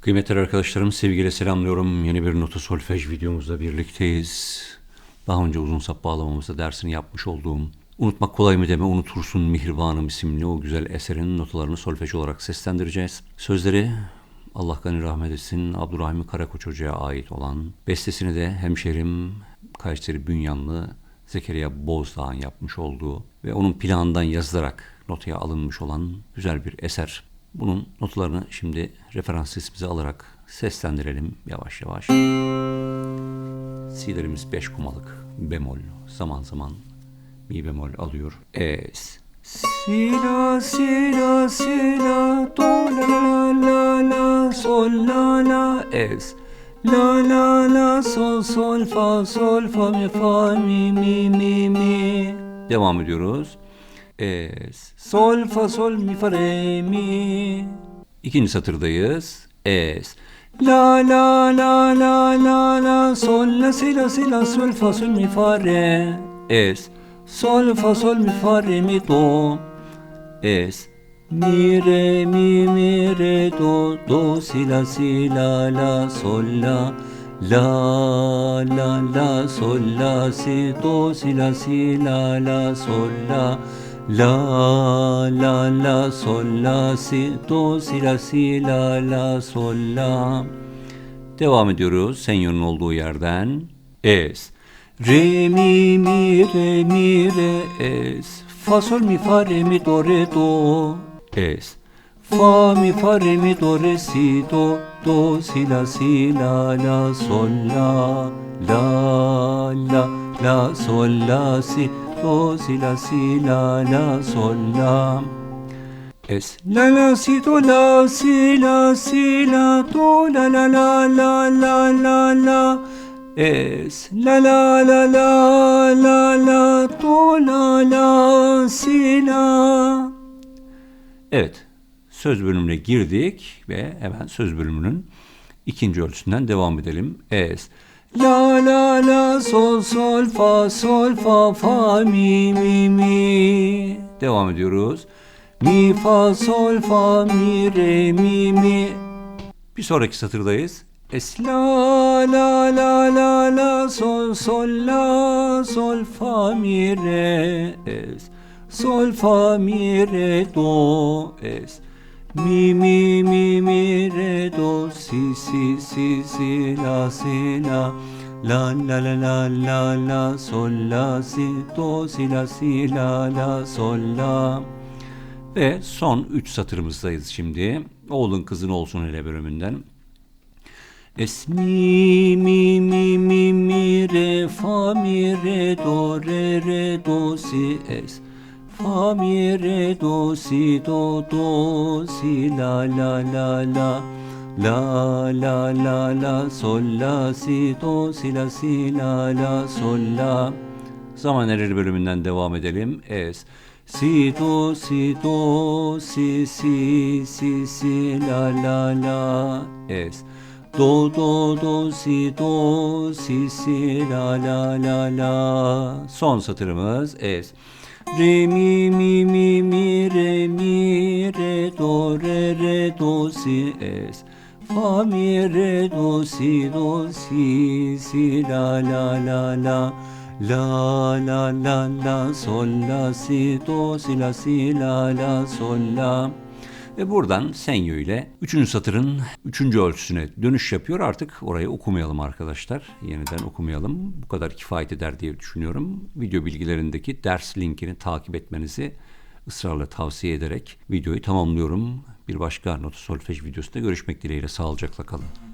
Kıymetli arkadaşlarım sevgiyle selamlıyorum. Yeni bir nota solfej videomuzda birlikteyiz. Daha önce uzun sap bağlamamızda dersini yapmış olduğum Unutmak kolay mı deme unutursun Mihribanım isimli o güzel eserin notalarını solfej olarak seslendireceğiz. Sözleri Allah gani rahmet etsin Abdurrahim Karakoç Hoca'ya ait olan bestesini de hemşerim Kayseri Bünyanlı Zekeriya Bozdağ'ın yapmış olduğu ve onun planından yazılarak notaya alınmış olan güzel bir eser. Bunun notlarını şimdi referans sesimize alarak seslendirelim yavaş yavaş. Si'lerimiz 5 kumalık bemol zaman zaman mi bemol alıyor. Es. Si la si la si la do la la la la sol la la es. La la la sol sol fa sol fa mi fa mi mi mi mi. Devam ediyoruz. Es. Sol fa sol mi fa re mi. İkinci satırdayız. Es. La la la la la la sol la si la si la sol fa sol mi fa re. Es. Sol fa sol mi fa re mi do. Es. Mi re mi mi re do do si la si la la sol la la la la sol la si do si la si la la sol la la la la sol la si do si la si la la sol la Devam ediyoruz senyonun olduğu yerden. Es. Re mi mi re mi re es. Fa sol mi fa re mi do re do es. Fa mi fa re mi do re si do do si la si la la sol la la la la sol la si do si la si la la sol la es la la si do la si la si la do la la la la la la la es la la la la la la do la la si la Evet söz bölümüne girdik ve hemen söz bölümünün ikinci ölçüsünden devam edelim. Es La la la sol sol fa sol fa fa mi mi mi Devam ediyoruz. Mi fa sol fa mi re mi mi Bir sonraki satırdayız. Es la la la la la sol sol la sol fa mi re es sol fa mi re do es mi mi mi mi re do si si si si la si la la la la la la la sol la si do si la si la la sol la ve son üç satırımızdayız şimdi. Oğlun kızın olsun hele bölümünden. Es mi mi mi mi mi re fa mi re do re re do si es fa mi re do si do do si la la la la. La la la la sol la si do si la si la la sol la. Zaman erir bölümünden devam edelim. Es si do si do si si si si la la la. Es do do do si do si si la la la la. Son satırımız es. Re mi mi mi mi re mi re do re re do si es. Fa mi re do si do si si la la la la. La la la la sol la si do si la si la la sol la ve buradan senyo ile 3. satırın 3. ölçüsüne dönüş yapıyor. Artık orayı okumayalım arkadaşlar. Yeniden okumayalım. Bu kadar kifayet eder diye düşünüyorum. Video bilgilerindeki ders linkini takip etmenizi ısrarla tavsiye ederek videoyu tamamlıyorum. Bir başka not solfej videosunda görüşmek dileğiyle sağlıcakla kalın.